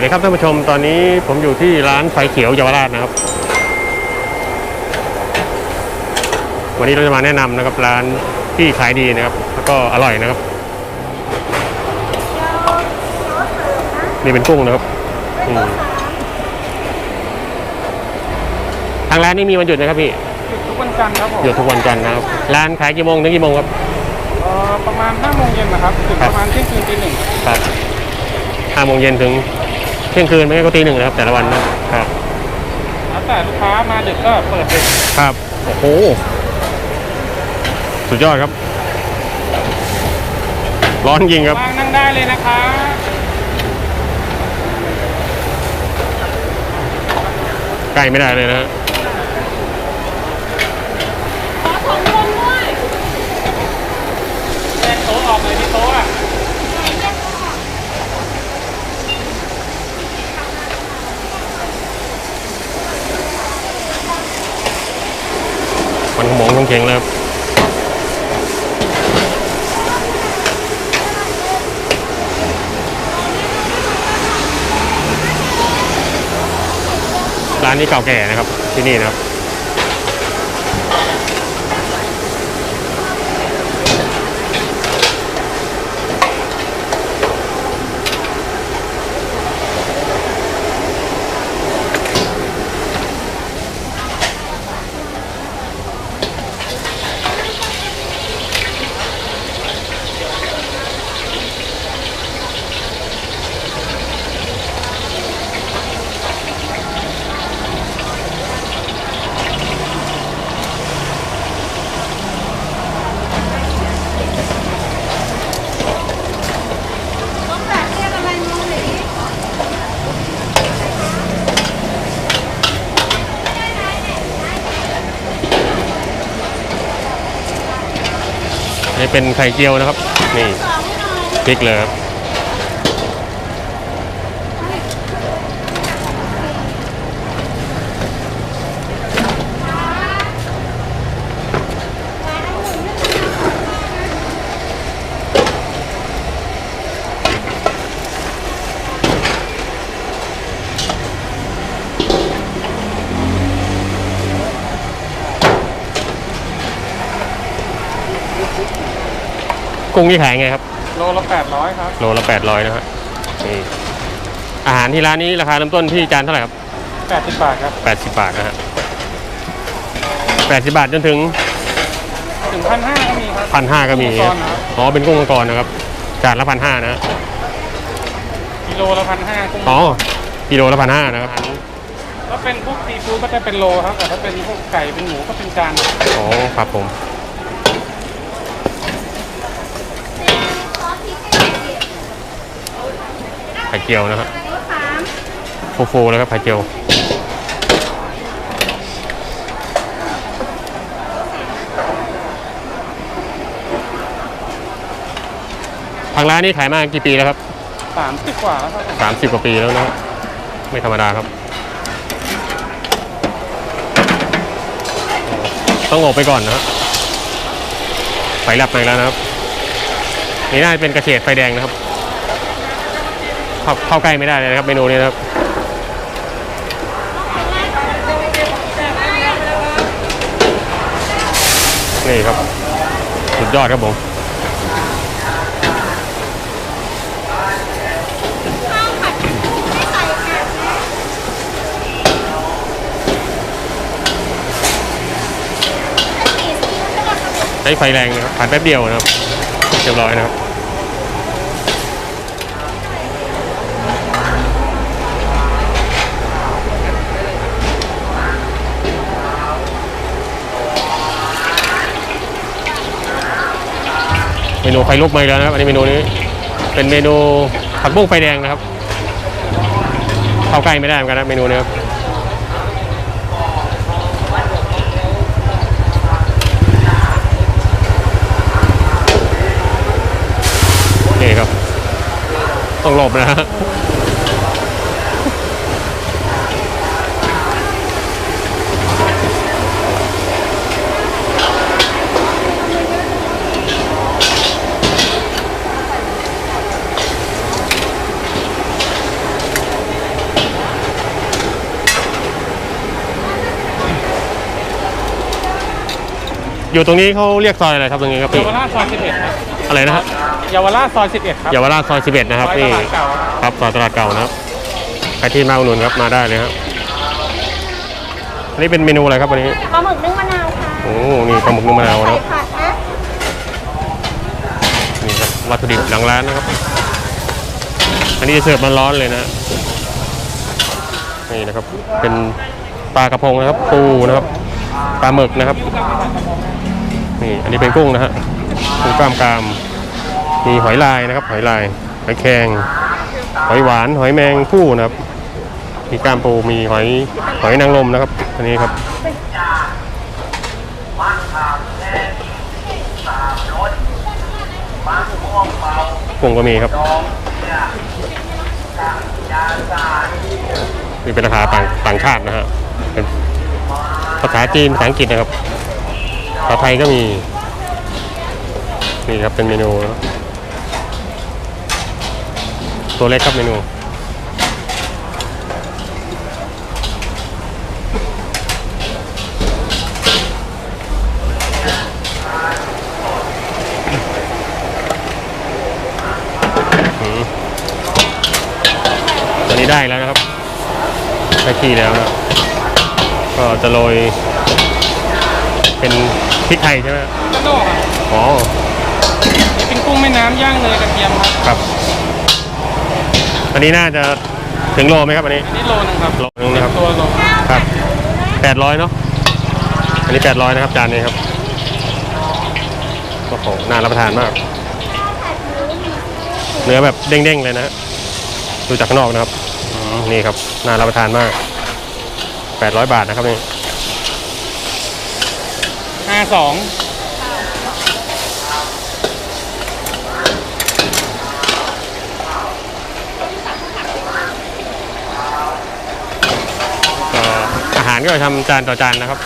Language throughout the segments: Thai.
สวัสดีครับท่านผู้ชมตอนนี้ผมอยู่ที่ร้านไฟเขียวเยาวราชนะครับ วันนี้เราจะมาแนะนำนะครับร้านที่ขายดีนะครับ แล้วก็อร่อยนะครับ นี่เป็นกุ้งนะครับอืมทางร้านนี่มีวันหยุดนะครับพี่หยุดทุกวันจันทร์ครับผมหยุดทุกวันจันทร์นะครับ ร้านขายกี่โมงถึงกี่โมงครับเอ่อประมาณ5โมงเย็นนะครับถึงครัปบระมาณเที่ยงคืนตีหนึ่งครับห้าโมงเย็นถึง เที่ยงคืนไม่ก็ตีหนึ่งนะครับแต่ละวันนะครับ แล้วแต่ลูกค้ามาดึกก็เปิดดึกครับ โอ้โห สุดยอดครับ ร้อนจริงครับว่างนั่งได้เลยนะคะใกล้ไม่ได้เลยนะฮะ แยกโต๊ะออกเลยที่โต๊ะอะ แข็งแลยครับร้านนี้เก่าแก่นะครับที่นี่นะครับ ต้องแบบเรียกอะไรน้องหลี นี่ เป็นไข่เจียวนะครับ นี่พริกเลยครับ กุ้งนี่ขายไงครับ โลละ800ครับ โลละแปดร้อยนะฮะนี่อาหารที่ร้านนี้ราคาเริ่มต้นที่จานเท่าไหร่ครับ80 บาทครับแปดสิบบาทนะฮะแปดสิบบาทจนถึงถึงพันห้าก็มีครับ พันห้าก็มีกุ้งมังกรนะครับ อ๋อเป็นกุ้งมังกรนะครับจานละพันห้านะฮะกิโลละพันห้ากุ้งอ๋อกิโลละพันห้านะครับถ้าเป็นพวกซีฟู้ดก็จะเป็นโลครับแต่ถ้าเป็นพวกไก่เป็นหมูก็เป็นจาน อ๋อครับผม ไข่เจียวนะฮะรถสามฟูๆแล้วครับไข่เจียวทางร้านนี้ขายมากี่ปีแล้วครับ30กว่าแล้วครับผมสามสิบกว่าปีแล้วนะไม่ธรรมดาครับ ต้องอบไปก่อนนะครับไฟลับไปแล้วนะครับ นี่น่าจะเป็นกระเฉดไฟแดงนะครับ เข้าเข้าใกล้ไม่ได้เลยนะครับเมนูนี้นะครับนี่ครับ สุดยอดครับผมข้าวผัดไม่ใส่แกงนะสี่สิบก็ได้ครับใช้ไฟแรงนะครับผ่านแป๊บเดียวนะครับเรียบร้อยนะครับ นูไฟลุกมาอีกแล้วนะครับ อันนี้เมนูนี้ เป็นเมนูผักบุ้งไฟแดงนะครับ เข้าใกล้ไม่ได้เหมือนกันนะเมนูนี้ครับนี่ครับ ต้องหลบนะฮะ อยู่ตรงนี้เขาเรียกซอยอะไรครับตรงนี้ครับเยาพี่วราชซอย11ครับอะไรนะฮะเยาวราชซอย11ครับเยาวราชซอย 11 นะครับซอยนี่ตลาดเก่าครับซอยตลาดเก่านะครับใครที่มาอุดหนุนครับมาได้เลยครับอันนี้เป็นเมนูอะไรครับวันนี้ปลาหมึกนึ่งมะนาวค่ะโอ้นี่ปลาหมึกนึ่งมะนาวใส่นะครับ ผัดนะนี่ครับวัตถุดิบหลังร้านนะครับ อันนี้จะเสิร์ฟมาร้อนเลยนะ นี่นะครับ เป็นปลากระพงนะครับ ปูนะครับ ปลาหมึกนะครับนี่อันนี้เป็นกุ้งนะฮะกุ้งกล้ามกรามมีหอยลายนะครับ หอยลายหอยแครงหอยหวาน หอยแมงผู้นะครับ มีกล้ามปูมีหอยหอยนางรมนะครับอันนี้ครับกุ้งก็มีครับนี่เป็นราคาต่างต่างชาตินะฮะเป็น ภาษาจีนภาษาอังกฤษนะครับภาษาไทยก็มี นี่ครับเป็นเมนู ตัวเล็กครับเมนูตอนนี้ได้แล้วนะครับได้ที่แล้วนะ ก็จะโรยเป็นพริกไทยใช่ไหมกระโดดครับอ๋อเป็นกุ้งแม่น้ำย่างเนยกระเทียมครับครับ อันนี้น่าจะถึงโลไหมครับอันนี้อันนี้โลนึงครับโลนึงนะครับตัวโลครับแปดร้อยเนาะอันนี้แปดร้อยนะครับจานนี้ครับโอ้โหน่ารับประทานมาก เนื้อแบบเด้งๆเลยนะฮะดูจากข้างนอกนะครับอืมนี่ครับน่ารับประทานมาก แปดร้อยบาทนะครับนี่ห้าสองก็อาหารก็จะทำจานต่อจานนะครับ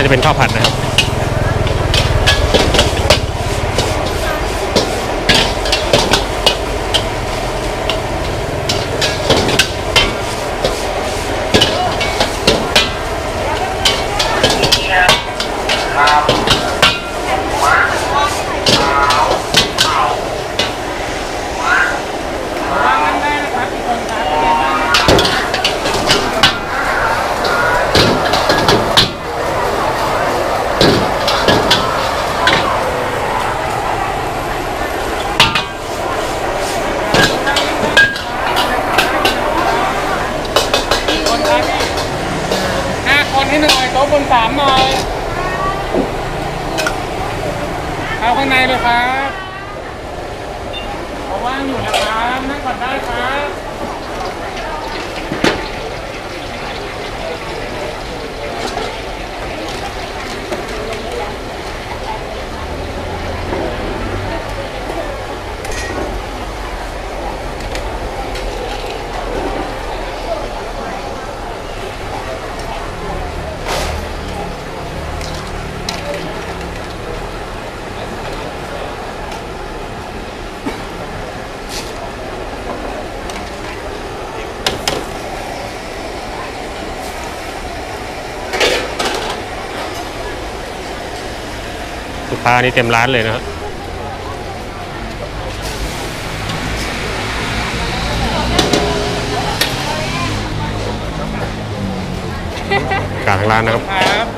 าจะเป็นข้าวผัดนะครับครับกันได้นะครับทุกคนครับ คนครับห้าคน ให้หน่อยโต๊ะบนสามหน่อยเอาข้างในเลยครับเอาว่างอยู่นะครับนั่งก่อนได้ครับ ลูกค้านี่เต็มร้านเลยนะครับกลางร้านนะครับ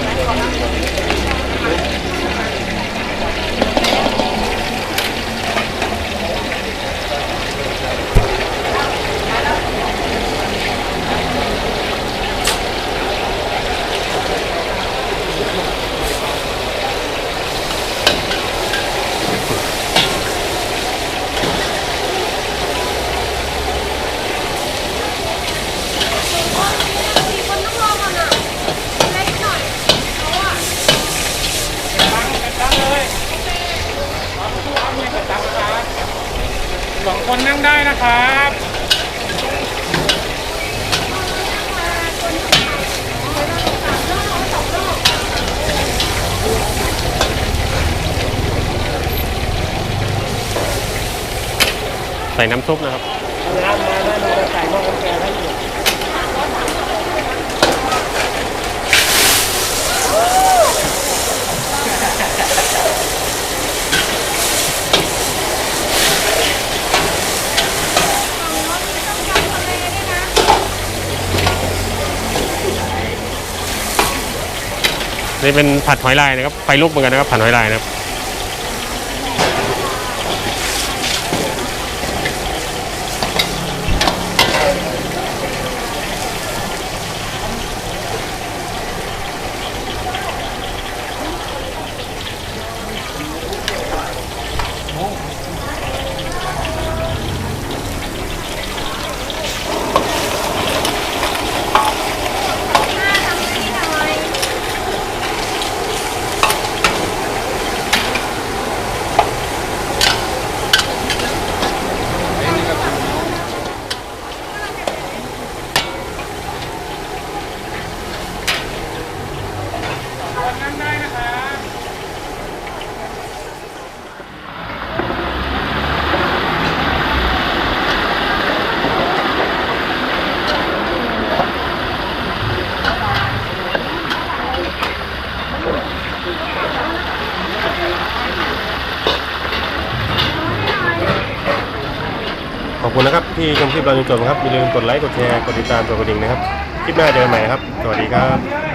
来好的 นั่งได้นะครับใส่น้ำซุปนะครับ น้ำมาแล้วเราจะใส่หม้อกาแฟให้อยู่ นี่เป็นผัดหอยลายนะครับไฟลุกเหมือนกันนะครับผัดหอยลายนะครับ ครับที่ชมคลิปเราจนจบนะครับอย่าลืมกดไลค์กดแชร์กดติดตามกดกระดิ่งนะครับคลิปหน้าเจอกันใหม่ครับ สวัสดีครับ